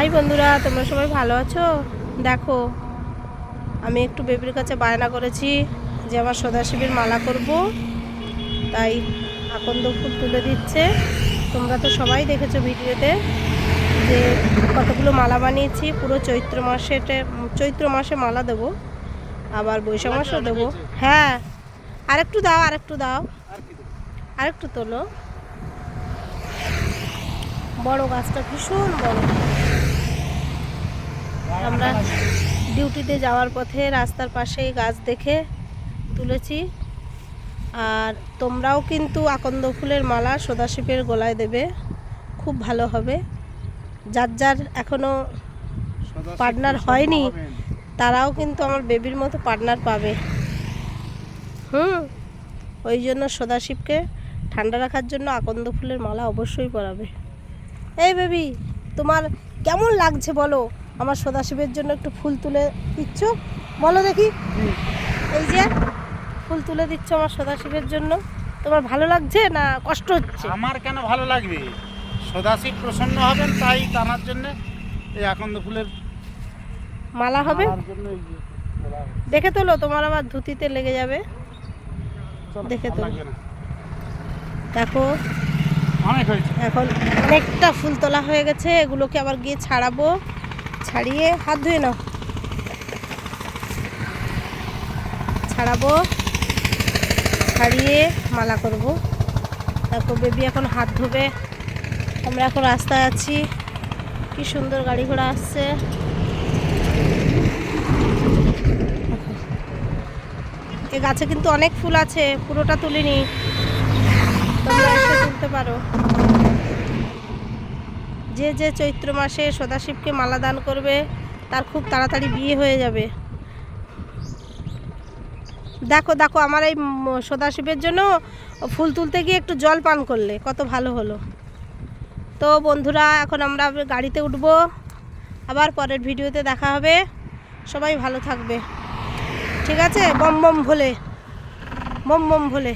High বন্ধুরা তোমরা সবাই ভালো আছো? দেখো আমি একটু বেবির কাছে বায়না করেছি যে আমার সদাশিবের মালা করব। তাই আকন্দ ফুল তুলে দিচ্ছে। তোমরা তো সবাই দেখেছ ভিডিওতে যে কতগুলো মালা বানিয়েছি। পুরো চৈত্র মাসে চৈত্র মাসে মালা দেবো। আবার বৈশাখ মাসেও দেবো। হ্যাঁ আরেকটু দাও আরেকটু দাও। আরেকটু তোলো। বড় গাছটা ভীষণ বড় আমরা ডিউটিতে যাওয়ার পথে রাস্তার পাশেই গাছ দেখে তুলেছি। আর তোমরাও কিন্তু আকন্দ ফুলের মালা সদাশিবের গলায় দেবে। খুব ভালো হবে। যার যার এখনও পার্টনার হয়নি তারাও কিন্তু আমার বেবির মতো পার্টনার পাবে। হুম ওই জন্য সদাশিবকে ঠান্ডা রাখার জন্য আকন্দ ফুলের মালা অবশ্যই পরাবে। এই বেবি তোমার কেমন লাগছে বলো? আমার সদাশিবের জন্য একটু ফুল তুলে দিচ্ছ। বলো দেখি। এই যে ফুল তুলে দিচ্ছ আমার সদাশিবের জন্য। তোমার ভালো লাগছে না কষ্ট হচ্ছে? আমার কেন ভালো লাগবে? সদাশিব প্রসন্ন হবেন তাই টানার জন্য এই আকন্দ ফুলের মালা হবে। দেখে তোলো তোমার আবার ধুতিতে লেগে যাবে। দেখে আর তো। লাগবে না। দেখো অনেক হয়েছে। এখন অনেকটা ফুল তোলা হয়ে গেছে। এগুলোকে আবার গিয়ে ছাড়াবো। ছাড়িয়ে হাত ধুয়ে নাও। ছাড়াবো, ছাড়িয়ে মালা করব। দেখো বেবি এখন হাত ধোবে। আমরা এখন রাস্তায় আছি। কি সুন্দর গাড়ি ঘোড়া আসছে। এ গাছে কিন্তু অনেক ফুল আছে, পুরোটা তুলিনি। তোমরা এসে তুলতে পারো। যে যে চৈত্র মাসে সদাশিবকে মালা দান করবে, তার খুব তাড়াতাড়ি বিয়ে হয়ে যাবে। দেখো দেখো, আমার এই সদাশিবের জন্য ফুল তুলতে গিয়ে একটু জল পান করলে, কত ভালো হলো। তো বন্ধুরা, এখন আমরা গাড়িতে উঠবো। আবার পরের ভিডিওতে দেখা হবে। সবাই ভালো থাকবে। ঠিক আছে? বম বম ভোলে। বম বম ভোলে।